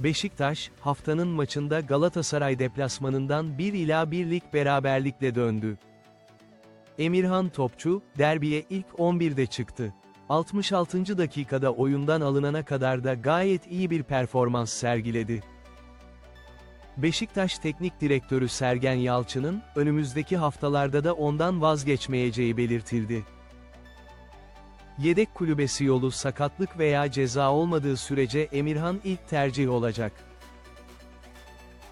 Beşiktaş, haftanın maçında Galatasaray deplasmanından 1 ila 1'lik beraberlikle döndü. Emirhan Topçu, derbiye ilk 11'de çıktı. 66. dakikada oyundan alınana kadar da gayet iyi bir performans sergiledi. Beşiktaş Teknik Direktörü Sergen Yalçın'ın, önümüzdeki haftalarda da ondan vazgeçmeyeceği belirtildi. Yedek kulübesi yolu sakatlık veya ceza olmadığı sürece Emirhan ilk tercih olacak.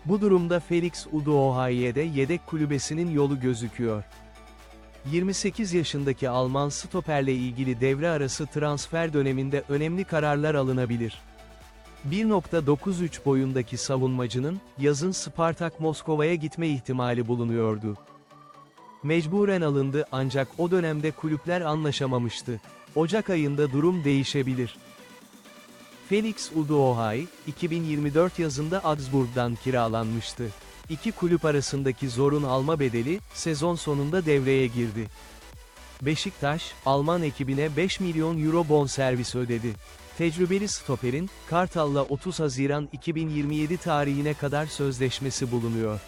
Bu durumda Felix Udohaye'de yedek kulübesinin yolu gözüküyor. 28 yaşındaki Alman stoperle ilgili devre arası transfer döneminde önemli kararlar alınabilir. 1.93 boyundaki savunmacının, yazın Spartak Moskova'ya gitme ihtimali bulunuyordu. Mecburen alındı ancak o dönemde kulüpler anlaşamamıştı. Ocak ayında durum değişebilir. Felix Udohay, 2024 yazında Augsburg'dan kiralanmıştı. İki kulüp arasındaki zorun alma bedeli, sezon sonunda devreye girdi. Beşiktaş, Alman ekibine 5 milyon euro bonservis ödedi. Tecrübeli stoperin, Kartal'la 30 Haziran 2027 tarihine kadar sözleşmesi bulunuyor.